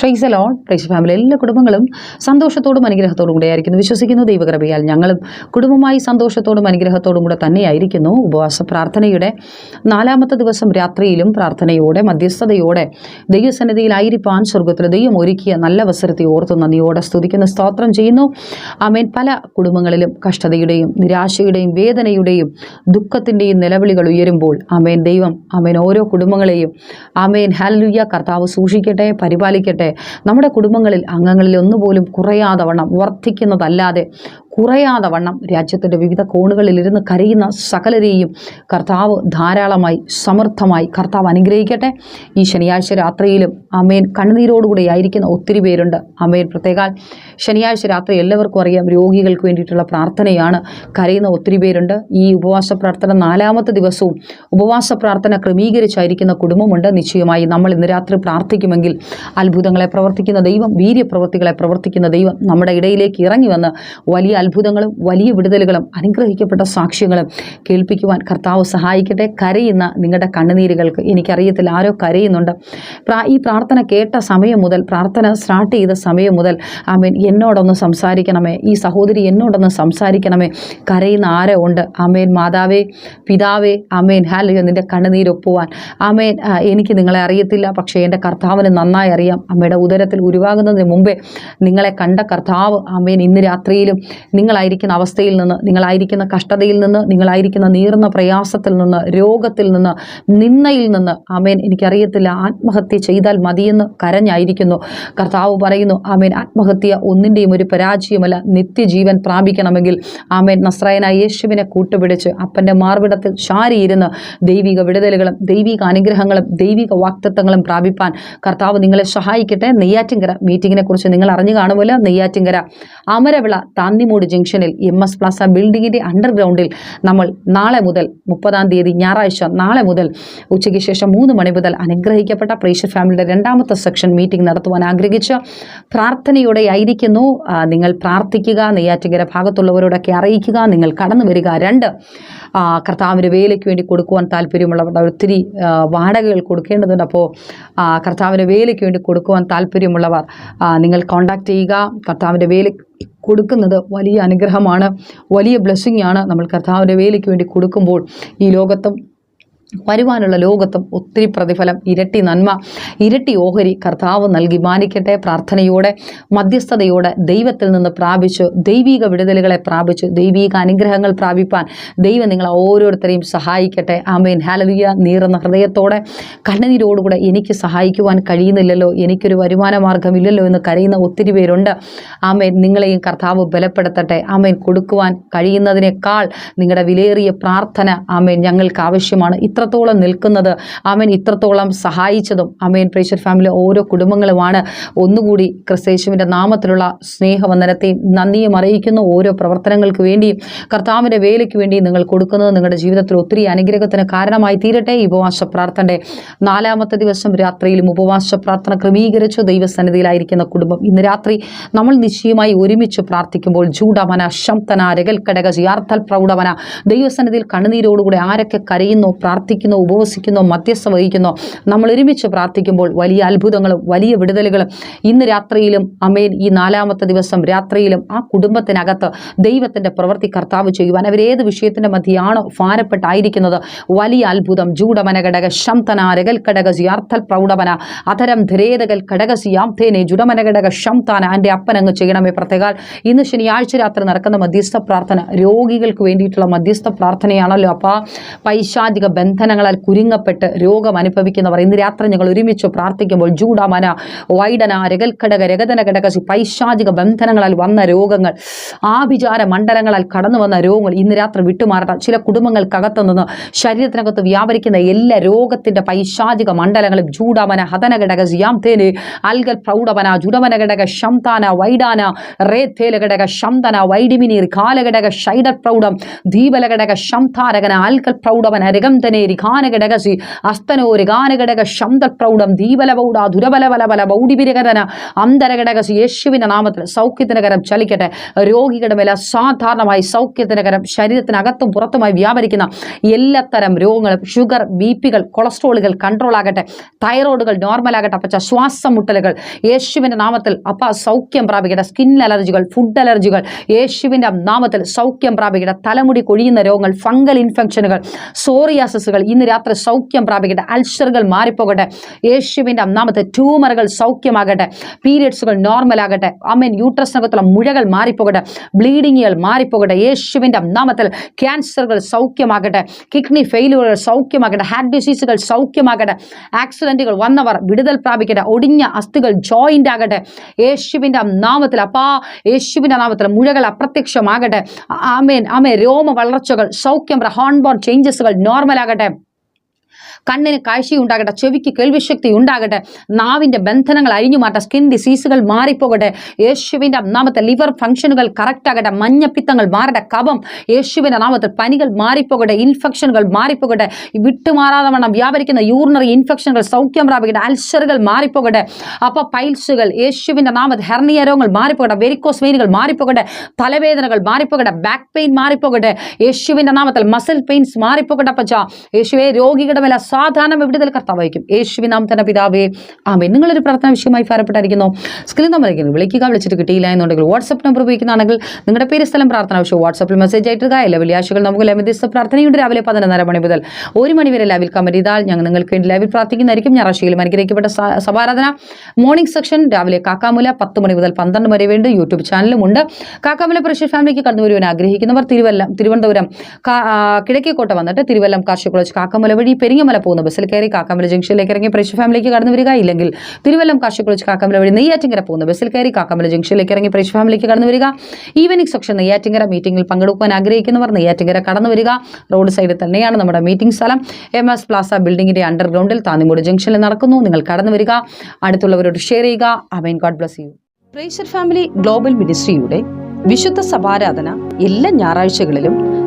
Price loan price family എല്ലാ കുടുംബങ്ങളും സന്തോഷത്തോടും അനുഗ്രഹത്തോടും കൂടെ ആയിരിക്കുന്നു വിശ്വസിക്കുന്നു ദൈവകൃപയാൽ ഞങ്ങളും കുടുംബമായി സന്തോഷത്തോടും അനുഗ്രഹത്തോടും കൂടെ തന്നെയായിരിക്കുന്നു. ഉപവാസ പ്രാർത്ഥനയുടെ നാലാമത്തെ ദിവസം രാത്രിയിലും പ്രാർത്ഥനയോടെ മധ്യസ്ഥതയോടെ ദൈവസന്നിധിയിലായിരിക്കാൻ സ്വർഗത്തിൽ ദൈവം ഒരുക്കിയ നല്ല അവസരത്തെ ഓർത്ത് നന്ദിയോടെ സ്തുതിക്കുന്ന സ്തോത്രം ചെയ്യുന്നു. ആമേൻ. പല കുടുംബങ്ങളിലും കഷ്ടതയുടെയും നിരാശയുടെയും വേദനയുടെയും ദുഃഖത്തിന്റെയും നിലവിളികൾ ഉയരുമ്പോൾ ആമേൻ. ദൈവം ആമേൻ. ഓരോ കുടുംബങ്ങളെയും ആമേൻ. ഹാലലുയ്യ കർത്താവ് സൂക്ഷിക്കട്ടെ പരിപാലിക്കട്ടെ. നമ്മുടെ കുടുംബങ്ങളിൽ അംഗങ്ങളിൽ ഒന്നുപോലും കുറയാതെ വണ്ണം വർദ്ധിക്കുന്നതല്ലാതെ കുറയാതെ വണ്ണം രാജ്യത്തിന്റെ വിവിധ കോണുകളിലിരുന്ന് കരയുന്ന സകലരെയും കർത്താവ് ധാരാളമായി സമർത്ഥമായി കർത്താവ് അനുഗ്രഹിക്കട്ടെ. ഈ ശനിയാഴ്ച രാത്രിയിലും അമ്മയൻ കണ്ണുനീരോടുകൂടി ആയിരിക്കുന്ന ഒത്തിരി പേരുണ്ട്. അമേൻ പ്രത്യേകാൽ ശനിയാഴ്ച രാത്രി എല്ലാവർക്കും അറിയാം രോഗികൾക്ക് വേണ്ടിയിട്ടുള്ള പ്രാർത്ഥനയാണ്. കരയുന്ന ഒത്തിരി പേരുണ്ട്. ഈ ഉപവാസ പ്രാർത്ഥന നാലാമത്തെ ദിവസവും ഉപവാസ പ്രാർത്ഥന ക്രമീകരിച്ചായിരിക്കുന്ന കുടുംബമുണ്ട്. നിശ്ചയമായി നമ്മൾ ഇന്ന് രാത്രി പ്രാർത്ഥിക്കുമെങ്കിൽ അത്ഭുതങ്ങളെ പ്രവർത്തിക്കുന്ന ദൈവം വീര്യപ്രവർത്തികളെ പ്രവർത്തിക്കുന്ന ദൈവം നമ്മുടെ ഇടയിലേക്ക് ഇറങ്ങി വന്ന് വലിയ അത്ഭുതങ്ങളും വലിയ വിടുതലുകളും അനുഗ്രഹിക്കപ്പെട്ട സാക്ഷ്യങ്ങളും കേൾപ്പിക്കുവാൻ കർത്താവ് സഹായിക്കട്ടെ. കരയുന്ന നിങ്ങളുടെ കണ്ണുനീരുകൾക്ക് എനിക്കറിയത്തില്ല ആരോ കരയുന്നുണ്ട്. ഈ പ്രാർത്ഥന കേട്ട സമയം മുതൽ പ്രാർത്ഥന സ്റ്റാർട്ട് ചെയ്ത സമയം മുതൽ ആമേൻ എന്നോടൊന്ന് സംസാരിക്കണമേ. ഈ സഹോദരി എന്നോടൊന്ന് സംസാരിക്കണമേ. കരയുന്ന ആരോ ഉണ്ട്? ആമേൻ മാതാവേ പിതാവേ ആമേൻ ഹാലയോ നിന്റെ കണ്ണുനീരൊപ്പുവാൻ ആമേൻ എനിക്ക് നിങ്ങളെ അറിയത്തില്ല പക്ഷേ എന്റെ കർത്താവിന് നന്നായി അറിയാം. അമ്മയുടെ ഉദരത്തിൽ ഉരുവാകുന്നതിന് മുമ്പേ നിങ്ങളെ കണ്ട കർത്താവ് ആമേൻ ഇന്ന് രാത്രിയിലും നിങ്ങളായിരിക്കുന്ന അവസ്ഥയിൽ നിന്ന് നിങ്ങളായിരിക്കുന്ന കഷ്ടതയിൽ നിന്ന് നിങ്ങളായിരിക്കുന്ന നീറുന്ന പ്രയാസത്തിൽ നിന്ന് രോഗത്തിൽ നിന്ന് നിന്നയിൽ നിന്ന് ആമേൻ എനിക്കറിയത്തില്ല ആത്മഹത്യ ചെയ്താൽ മതിയെന്ന് കരഞ്ഞായിരിക്കുന്നു. കർത്താവ് പറയുന്നു ആമേൻ ആത്മഹത്യ ഒന്നിന്റെയും ഒരു പരാജയമല്ല. നിത്യജീവൻ പ്രാപിക്കണമെങ്കിൽ ആമേൻ നസ്രായനായ യേശുവിനെ കൂട്ടുപിടിച്ച് അപ്പന്റെ മാർവിടത്തിൽ ചാരിയിരുന്ന് ദൈവിക വിടുതലുകളും ദൈവിക അനുഗ്രഹങ്ങളും ദൈവിക വാക്തത്വങ്ങളും പ്രാപിപ്പാൻ കർത്താവ് നിങ്ങളെ സഹായിക്കട്ടെ. നെയ്യാറ്റിങ്കര മീറ്റിങ്ങിനെ കുറിച്ച് നിങ്ങൾ അറിഞ്ഞു കാണുമല്ലോ. നെയ്യാറ്റിങ്കര അമരവിള താന്നിമൂട് ജംഗ്ഷനിൽ എം എസ് പ്ലാസ ബിൽഡിങ്ങിന്റെ അണ്ടർഗ്രൗണ്ടിൽ നമ്മൾ നാളെ മുതൽ മുപ്പതാം തീയതി ഞായറാഴ്ച നാളെ മുതൽ ഉച്ചയ്ക്ക് ശേഷം മൂന്ന് മണി മുതൽ അനുഗ്രഹിക്കപ്പെട്ട പ്രേക്ഷ ഫാമിലിയുടെ രണ്ടാമത്തെ സെക്ഷൻ മീറ്റിംഗ് നടത്തുവാൻ ആഗ്രഹിച്ച് പ്രാർത്ഥനയോടെ ആയിരിക്കുന്നു നിങ്ങൾ പ്രാർത്ഥിക്കുക നെയ്യാറ്റിങ്കര ഭാഗത്തുള്ളവരോടൊക്കെ അറിയിക്കുക നിങ്ങൾ കടന്നു വരിക. രണ്ട് കർത്താവിന് വേലയ്ക്ക് വേണ്ടി കൊടുക്കുവാൻ താല്പര്യമുള്ളവരുടെ ഒത്തിരി വാടകകൾ കൊടുക്കേണ്ടതുണ്ട്. അപ്പോൾ കർത്താവിന് വേലയ്ക്ക് വേണ്ടി കൊടുക്കുവാൻ താല്പര്യമുള്ളവർ നിങ്ങൾ കോൺടാക്റ്റ് ചെയ്യുക. കർത്താവിന്റെ വേല കൊടുക്കുന്നത് വലിയ അനുഗ്രഹമാണ്. വലിയ ബ്ലെസ്സിങ് ആണ് നമ്മൾ കർത്താവിന്റെ വേലയ്ക്ക് വേണ്ടി കൊടുക്കുമ്പോൾ ഈ ലോകത്തും വരുവാനുള്ള ലോകത്തും ഒത്തിരി പ്രതിഫലം ഇരട്ടി നന്മ ഇരട്ടി ഓഹരി കർത്താവ് നൽകി മാനിക്കട്ടെ പ്രാർത്ഥനയോടെ മധ്യസ്ഥതയോടെ ദൈവത്തിൽ നിന്ന് പ്രാപിച്ചു ദൈവിക വിടുതലുകളെ പ്രാപിച്ചു ദൈവിക അനുഗ്രഹങ്ങൾ പ്രാപിപ്പാൻ ദൈവം നിങ്ങളെ ഓരോരുത്തരെയും സഹായിക്കട്ടെ. ആമേൻ. ഹാലലിയ നീറുന്ന ഹൃദയത്തോടെ കണ്ണുനീരോടുകൂടെ എനിക്ക് സഹായിക്കുവാൻ കഴിയുന്നില്ലല്ലോ എനിക്കൊരു വരുമാന മാർഗമില്ലല്ലോ എന്ന് കരയുന്ന ഒത്തിരി പേരുണ്ട്. ആമേൻ. നിങ്ങളെയും കർത്താവ് ബലപ്പെടുത്തട്ടെ. ആമേൻ. കൊടുക്കുവാൻ കഴിയുന്നതിനേക്കാൾ നിങ്ങളുടെ വിലയേറിയ പ്രാർത്ഥന ആമേൻ ഞങ്ങൾക്ക് ആവശ്യമാണ്. ഇത്രത്തോളം നിൽക്കുന്നത് ആമേൻ ഇത്രത്തോളം സഹായിച്ചതും അമേൻ. പ്രേഷർ ഫാമിലി ഓരോ കുടുംബങ്ങളുമാണ്. ഒന്നുകൂടി ക്രിസ്തേശുവിന്റെ നാമത്തിലുള്ള സ്നേഹവന്ദനത്തെയും നന്ദിയും അറിയിക്കുന്നു. ഓരോ പ്രവർത്തനങ്ങൾക്ക് വേണ്ടിയും കർത്താവിന്റെ വേലയ്ക്ക് വേണ്ടിയും നിങ്ങൾ കൊടുക്കുന്നത് നിങ്ങളുടെ ജീവിതത്തിൽ ഒത്തിരി അനുഗ്രഹത്തിന് കാരണമായി തീരട്ടെ. ഉപവാസ പ്രാർത്ഥനയുടെ നാലാമത്തെ ദിവസം രാത്രിയിലും ഉപവാസ പ്രാർത്ഥന ക്രമീകരിച്ചു. ദൈവസന്നിധിയിലായിരിക്കുന്ന കുടുംബം ഇന്ന് രാത്രി നമ്മൾ നിശ്ചയമായി ഒരുമിച്ച് പ്രാർത്ഥിക്കുമ്പോൾ ജൂഡമന ശംതന രകൽക്കടക ജിയാർത്ഥൽ പ്രൗഢമന ദൈവസന്നിധിയിൽ കണ്ണുനീരോടുകൂടെ ആരൊക്കെ കരയുന്നോ പ്രാർത്ഥിക്കുന്നോ ഉപവസിക്കുന്നോ മധ്യസ്ഥ വഹിക്കുന്നോ. നമ്മൾ ഒരുമിച്ച് പ്രാർത്ഥിക്കുമ്പോൾ വലിയ അത്ഭുതങ്ങളും വലിയ വിടുതലുകളും. ഇന്ന് രാത്രിയിലും അമേൻ ഈ നാലാമത്തെ ദിവസം രാത്രിയിലും ആ കുടുംബത്തിനകത്ത് ദൈവത്തിന്റെ പ്രവൃത്തി കർത്താവ് ചെയ്യുവാൻ അവരേത് വിഷയത്തിന്റെ മധ്യയാണോ ഭാരപ്പെട്ടായിരിക്കുന്നത്. വലിയ അത്ഭുതം ജൂഡമനകടക ശംതന രകൽ ഘടക ജിയാർത്ഥൽ പ്രൗഢമന അധരം ധരേതകൽ ഘടക ആംധേനെ ജുഡമന ഘടക ശംതാന എന്റെ അപ്പനങ്ങ് ചെയ്യണമേ പ്രത്യേകാൽ. ഇന്ന് ശനിയാഴ്ച രാത്രി നടക്കുന്ന മധ്യസ്ഥ പ്രാർത്ഥന രോഗികൾക്ക് വേണ്ടിയിട്ടുള്ള മധ്യസ്ഥ പ്രാർത്ഥനയാണല്ലോ അപ്പോൾ പൈശാചിക ബന്ധനങ്ങളാൽ കുരുങ്ങപ്പെട്ട് രോഗം അനുഭവിക്കുന്നവർ. ഇന്ന് രാത്രി ഞങ്ങൾ ഒരുമിച്ച് പ്രാർത്ഥിക്കുമ്പോൾ ജൂഡാമന വൈഡന രകൽഘടക രഗതന കടകശി പൈശാചിക ബന്ധനങ്ങളാൽ വന്ന രോഗങ്ങൾ ആഭിചാര മണ്ഡലങ്ങളാൽ കടന്നു വന്ന രോഗങ്ങൾ ഇന്ന് രാത്രി വിട്ടുമാറട്ടെ ചില കുടുംബങ്ങൾക്കകത്തു നിന്ന് ശരീരത്തിനകത്ത് വ്യാപരിക്കുന്ന എല്ലാ രോഗത്തിന്റെ പൈശാചിക മണ്ഡലങ്ങളും ജൂഡാമന ഹതന ഘടക സിയാംതേന് അൽഗൽ പ്രൗഢമന ജുഡമന ഘടക ശംതാന വൈഡാന റേത്തേല ഘടക ശംതന വൈഡിമിനീർ കാലഘടക ഷൈഡർ പ്രൗഢം ദീപല ഘടക ശംതാരകന അൽഗൽ പ്രൗഢവന രഗംതനെ ധീരേരി ഘാനഘടകസി അസ്തനോരി ഗാനഘടക ശബ്ദപ്രൗഢം ദീപലപൗഢ ദുരബലബലബല ബൗഡിപിരകരന അന്തരഘടകസി യേശുവിന്റെ നാമത്തിൽ സൗഖ്യത്തിന് കരം ചലിക്കട്ടെ. രോഗികളുടെ മേലെ അസാധാരണമായി സൗഖ്യത്തിന് കരം ശരീരത്തിനകത്തും പുറത്തുമായി വ്യാപരിക്കുന്ന എല്ലാത്തരം രോഗങ്ങളും ഷുഗർ ബി പികൾ കൊളസ്ട്രോളുകൾ കൺട്രോൾ ആകട്ടെ. തൈറോയിഡുകൾ നോർമൽ ആകട്ടെ. അപ്പച്ച ശ്വാസം മുട്ടലുകൾ. യേശുവിന്റെ നാമത്തിൽ അപ്പ സൗഖ്യം പ്രാപിക്കട്ടെ. സ്കിൻ അലർജികൾ ഫുഡ് അലർജികൾ യേശുവിന്റെ നാമത്തിൽ സൗഖ്യം പ്രാപിക്കട്ടെ. തലമുടി കൊഴിയുന്ന രോഗങ്ങൾ ഫംഗൽ ഇൻഫെക്ഷനുകൾ സോറിയാസിസുകൾ ഇന്ന് രാത്രി സൗഖ്യം പ്രാപിക്കട്ടെ. അൾസറുകൾ മാറിപ്പോകട്ടെ. യേശുവിന്റെ ഒന്നാമത്തെ ട്യൂമറുകൾ സൗഖ്യമാകട്ടെ. പീരിയഡ്സുകൾ നോർമലാകട്ടെ. അമ്മൻ യൂട്രസിനകത്തുള്ള മുഴകൾ മാറിപ്പോകട്ടെ. ബ്ലീഡിങ്ങുകൾ മാറിപ്പോകട്ടെ. യേശുവിന്റെ ഒന്നാമത്തിൽ ക്യാൻസറുകൾ സൗഖ്യമാകട്ടെ. കിഡ്നി ഫെയിലുകൾ സൗഖ്യമാകട്ടെ. ഹാർട്ട് ഡിസീസുകൾ സൗഖ്യമാകട്ടെ. ആക്സിഡന്റുകൾ വന്നവർ വിടുതൽ പ്രാപിക്കട്ടെ. ഒടിഞ്ഞ അസ്ഥികൾ ജോയിന്റ് ആകട്ടെ. യേശുവിന്റെ നാമത്തിൽ അപ്പാ യേശുവിന്റെ നാമത്തിൽ മുഴകൾ അപ്രത്യക്ഷമാകട്ടെ. ആമേൻ ആമേ രോമ വളർച്ചകൾ സൗഖ്യം ഹോൺബോൺ ചേഞ്ചസുകൾ നോർമൽ ആകട്ടെ കണ്ണിന് കാഴ്ചയുണ്ടാകട്ടെ ചെവിക്ക് കേൾവിശക്തി ഉണ്ടാകട്ടെ നാവിന്റെ ബന്ധനങ്ങൾ അഴിഞ്ഞു മാറ്റ സ്കിൻ ഡിസീസുകൾ മാറിപ്പോകട്ടെ യേശുവിന്റെ നാമത്തെ ലിവർ ഫംഗ്ഷനുകൾ കറക്റ്റ് ആകട്ടെ മഞ്ഞപ്പിത്തങ്ങൾ മാറട്ടെ കഫം യേശുവിന്റെ നാമത്തിൽ പനികൾ മാറിപ്പോകട്ടെ ഇൻഫെക്ഷനുകൾ മാറിപ്പോകട്ടെ വിട്ടുമാറാതെ വണ്ണം വ്യാപരിക്കുന്ന യൂറിനറി ഇൻഫെക്ഷനുകൾ സൗഖ്യം പ്രാപിക്കട്ടെ അൾസറുകൾ മാറിപ്പോകട്ടെ അപ്പോൾ പൈൽസുകൾ യേശുവിന്റെ നാമത്തിൽ ഹെർണിയ രോഗങ്ങൾ മാറിപ്പോകട്ടെ വെരിക്കോസ് വെയിനുകൾ മാറിപ്പോകട്ടെ തലവേദനകൾ മാറിപ്പോകട്ടെ ബാക്ക് പെയിൻ മാറിപ്പോകട്ടെ യേശുവിന്റെ നാമത്തിൽ മസിൽ പെയിൻസ് മാറിപ്പോകട്ടെ പച്ച യേശുവെ രോഗികളുടെ മേലെ സാധാരണ വിടുതൽ കർത്താവായിരിക്കും യേശുവി തന്നെ പിതാവേ ആമേ നിങ്ങളൊരു പ്രാർത്ഥന വിഷയമായി ഭാരപ്പെട്ടായിരിക്കുന്നു. സ്ക്രീൻ നമ്പർ വിളിക്കുക വിളിച്ചിട്ട് കിട്ടിയില്ല എന്നുണ്ടെങ്കിൽ വാട്സപ്പ് നമ്പർ ഉപയോഗിക്കുന്നതാണെങ്കിൽ നിങ്ങളുടെ പേര് സ്ഥലം പ്രാർത്ഥന വിഷയം വാട്സപ്പിൽ മെസ്സേജ് ആയിട്ട് എല്ലാ വെള്ളിയാഴ്ചകൾ നമുക്ക് ലഭിച്ച പ്രാർത്ഥനയുണ്ട്. രാവിലെ പതിനൊന്നര മണി മുതൽ ഒരു മണി വരെ ലൈവിൽ കമന്റ് ചെയ്താൽ ഞങ്ങൾ നിങ്ങൾക്ക് വേണ്ടി ലൈവിൽ പ്രാർത്ഥിക്കുന്നതായിരിക്കും. ഞായറാഴ്ചയിലും അനുഗ്രഹിക്കപ്പെട്ട സഭാരാധന മോർണിംഗ് സെക്ഷൻ രാവിലെ കാക്കാമുല പത്ത് മണി മുതൽ പന്ത്രണ്ട് വരെ വേണ്ടി യൂട്യൂബ് ചാനലും ഉണ്ട്. കാക്കാമുല പ്രഷർ ഫാമിലിക്ക് കടന്നു വരുവാൻ ആഗ്രഹിക്കുന്നവർ തിരുവല്ലം തിരുവനന്തപുരം കിഴക്കേക്കോട്ട വന്നിട്ട് തിരുവല്ലം കാർഷിക കോളേജ് കാക്കാമുല വഴി പെരിങ്ങമല പോകുന്ന ബസ്സിൽ കയറി കാക്കാമല ജംഗ്ഷനിലേക്ക് ഇറങ്ങി പ്രഷർ ഫാമിലിക്ക് കടന്നു വരിക ഇല്ലെങ്കിൽ തിരുവല്ലം കാശിക്കുളിച്ച് കാക്കാമല വഴി നെയ്യാറ്റിങ്കര പോകുന്ന. ബസ്സിൽ കയറി കാക്കാമല ജംഗ്ഷനിലേക്ക് ഇറങ്ങി പ്രഷർ ഫാമിലിക്ക് കടന്നു വരിക. ഈവനിംഗ് സെക്ഷൻ നെയ്യാറ്റിങ്കര മീറ്റിംഗിൽ പങ്കെടുക്കാൻ ആഗ്രഹിക്കുന്നവർ നെയ്യാറ്റിങ്കര കടന്നു വരിക. റോഡ് സൈഡിൽ തന്നെയാണ് നമ്മുടെ മീറ്റിംഗ് സ്ഥലം. എം എസ് പ്ലാസ ബിൽഡിംഗിന്റെ അണ്ടർഗ്രൗണ്ടിൽ താന്നിമൂട് ജംഗ്ഷനിൽ നടക്കുന്നു. നിങ്ങൾ കടന്നു വരിക. അടുത്തുള്ളവരോട് ഷെയർ ചെയ്യുക. Amen God bless you. Prayer family global മിനിസ്ട്രിയുടെ വിശുദ്ധ സഭാരാധന എല്ലാ ഞായറാഴ്ചകളിലും